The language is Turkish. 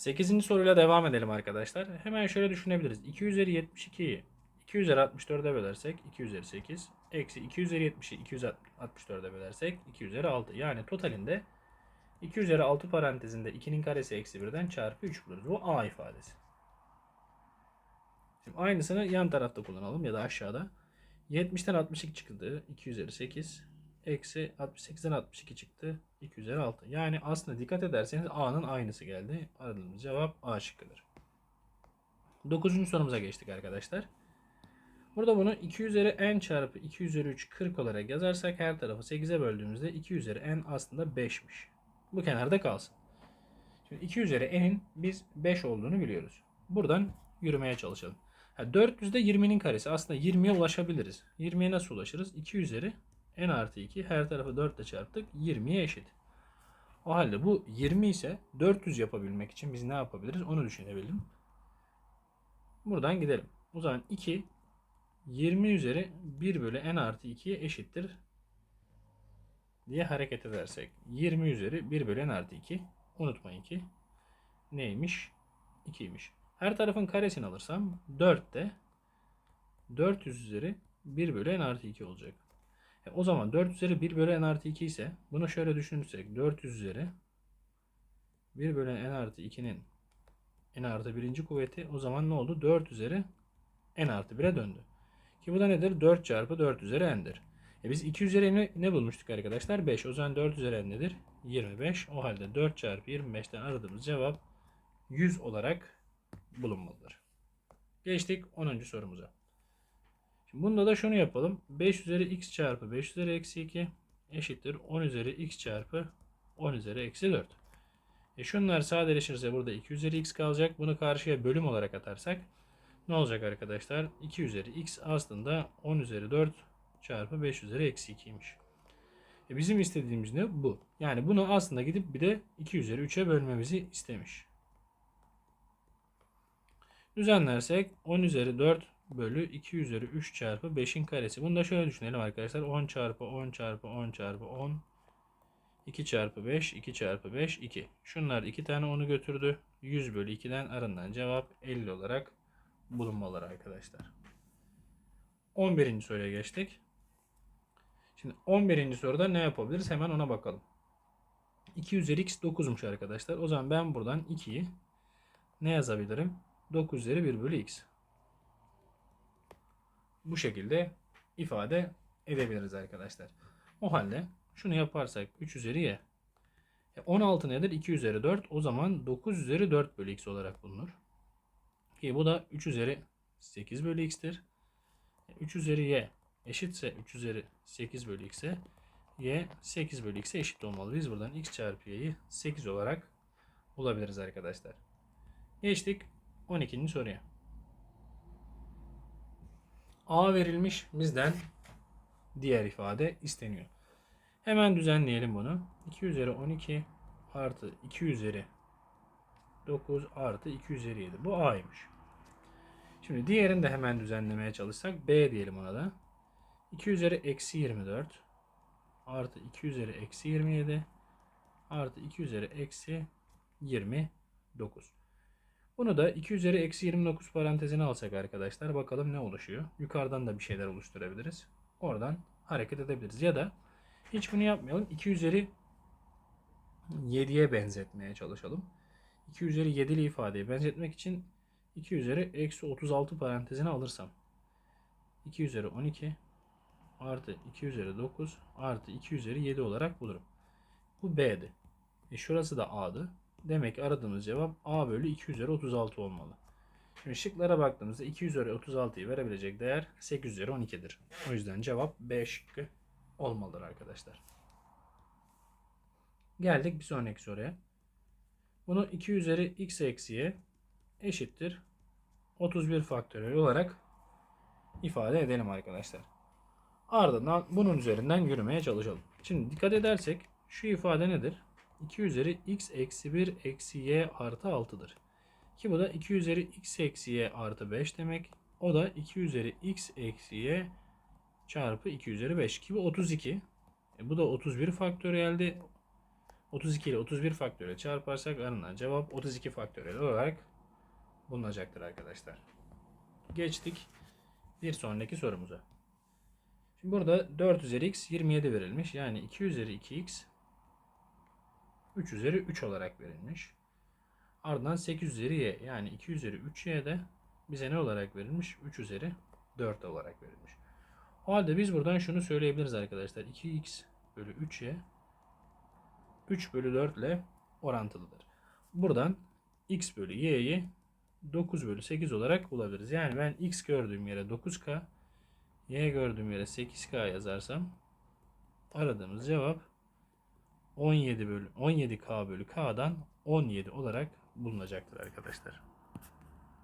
8. soruyla devam edelim arkadaşlar. Hemen şöyle düşünebiliriz. 2 üzeri 72'yi 2 üzeri 64'e bölersek 2 üzeri 8 eksi 2 üzeri 70'i 2 üzeri 64'e bölersek 2 üzeri 6. Yani totalinde 2 üzeri 6 parantezinde 2'nin karesi eksi 1'den çarpı 3 buluruz. Bu A ifadesi. Şimdi aynısını yan tarafta kullanalım ya da aşağıda. 70'ten 62 çıktı. 2 üzeri 8. Eksi 68'den 62 çıktı. 2 üzeri 6. Yani aslında dikkat ederseniz A'nın aynısı geldi. Aradığımız cevap A şıkkıdır. 9. sorumuza geçtik arkadaşlar. Burada bunu 2 üzeri n çarpı 2 üzeri 3 40 olarak yazarsak her tarafı 8'e böldüğümüzde 2 üzeri n aslında 5'miş. Bu kenarda kalsın. Şimdi 2 üzeri n'in biz 5 olduğunu biliyoruz. Buradan yürümeye çalışalım. Ha, 400'de 20'nin karesi. Aslında 20'ye ulaşabiliriz. 20'ye nasıl ulaşırız? 2 üzeri n artı 2. Her tarafı 4 ile çarptık. 20'ye eşit. O halde bu 20 ise 400 yapabilmek için biz ne yapabiliriz? Onu düşünebilirim. Buradan gidelim. O zaman 2 20 üzeri 1 bölü n artı 2'ye eşittir diye hareket edersek 20 üzeri 1 bölü n artı 2 unutmayın ki neymiş? 2'ymiş. Her tarafın karesini alırsam 4 de 400 üzeri 1 bölü n artı 2 olacak. E, o zaman 4 üzeri 1 bölü n artı 2 ise bunu şöyle düşünürsek 400 üzeri 1 bölü n artı 2'nin n artı birinci kuvveti o zaman ne oldu? 4 üzeri n artı 1'e döndü. Ki bu da nedir? 4 çarpı 4 üzeri n'dir. E biz 2 üzeri ne, ne bulmuştuk arkadaşlar? 5. O zaman 4 üzeri n nedir? 25. O halde 4 çarpı 25'ten aradığımız cevap 100 olarak bulunmalıdır. Geçtik 10. sorumuza. Şimdi bunda da şunu yapalım. 5 üzeri x çarpı 5 üzeri eksi 2 eşittir 10 üzeri x çarpı 10 üzeri eksi 4. E şunlar sadeleşirse burada 2 üzeri x kalacak. Bunu karşıya bölüm olarak atarsak ne olacak arkadaşlar? 2 üzeri x aslında 10 üzeri 4 çarpı 5 üzeri eksi 2'ymiş. E bizim istediğimiz ne? Bu. Yani bunu aslında gidip bir de 2 üzeri 3'e bölmemizi istemiş. Düzenlersek 10 üzeri 4 bölü 2 üzeri 3 çarpı 5'in karesi. Bunu da şöyle düşünelim arkadaşlar. 10 çarpı 10 çarpı 10 çarpı 10 2 çarpı 5 2 çarpı 5 2. Şunlar 2 tane 10'u götürdü. 100 bölü 2'den arından cevap 50 olarak bulunmaları arkadaşlar. 11. soruya geçtik. Şimdi 11. soruda ne yapabiliriz? Hemen ona bakalım. 2 üzeri x 9'muş arkadaşlar. O zaman ben buradan 2'yi ne yazabilirim? 9 üzeri 1 bölü x. Bu şekilde ifade edebiliriz arkadaşlar. O halde şunu yaparsak 3 üzeri y. E 16 nedir? 2 üzeri 4. O zaman 9 üzeri 4 bölü x olarak bulunur. Ki bu da 3 üzeri 8 bölü x'tir. 3 üzeri y eşitse 3 üzeri 8 bölü x'e y 8 bölü x'e eşit olmalı. Biz buradan x çarpı y'yi 8 olarak bulabiliriz arkadaşlar. Geçtik 12. soruya. A verilmiş bizden diğer ifade isteniyor. Hemen düzenleyelim bunu. 2 üzeri 12 artı 2 üzeri 9 artı 2 üzeri 7. Bu A'ymış. Şimdi diğerini de hemen düzenlemeye çalışsak B diyelim ona da. 2 üzeri eksi 24 artı 2 üzeri eksi 27 artı 2 üzeri eksi 29. Bunu da 2 üzeri eksi 29 parantezine alsak arkadaşlar bakalım ne oluşuyor. Yukarıdan da bir şeyler oluşturabiliriz. Oradan hareket edebiliriz. Ya da hiç bunu yapmayalım. 2 üzeri 7'ye benzetmeye çalışalım. 2 üzeri 7'li ifadeye benzetmek için 2 üzeri eksi 36 parantezine alırsam 2 üzeri 12 artı 2 üzeri 9 artı 2 üzeri 7 olarak bulurum. Bu B'di. E şurası da A'dı. Demek aradığımız cevap A bölü 2 üzeri 36 olmalı. Şimdi şıklara baktığımızda 2 üzeri 36'yı verebilecek değer 8 üzeri 12'dir. O yüzden cevap B şıkkı olmalıdır arkadaşlar. Geldik bir sonraki soruya. Bunu 2 üzeri x eksiye eşittir 31 faktöriyel olarak ifade edelim arkadaşlar. Ardından bunun üzerinden yürümeye çalışalım. Şimdi dikkat edersek şu ifade nedir? 2 üzeri x eksi 1 eksi y artı 6'dır. Ki bu da 2 üzeri x eksi y artı 5 demek. O da 2 üzeri x eksi y çarpı 2 üzeri 5 ki bu 32. E bu da 31 faktöriyeldi. 32 ile 31 faktöriyel çarparsak alınan cevap 32 faktöriyel olarak bulunacaktır arkadaşlar. Geçtik bir sonraki sorumuza. Şimdi burada 4 üzeri x 27 verilmiş. Yani 2 üzeri 2x 3 üzeri 3 olarak verilmiş. Ardından 8 üzeri y yani 2 üzeri 3y de bize ne olarak verilmiş? 3 üzeri 4 olarak verilmiş. O halde biz buradan şunu söyleyebiliriz arkadaşlar. 2x bölü 3y 3 bölü 4 ile orantılıdır. Buradan x bölü y'yi 9 bölü 8 olarak bulabiliriz. Yani ben x gördüğüm yere 9k, y gördüğüm yere 8k yazarsam aradığımız cevap 17 bölü 17k bölü k'dan 17 olarak bulunacaktır arkadaşlar.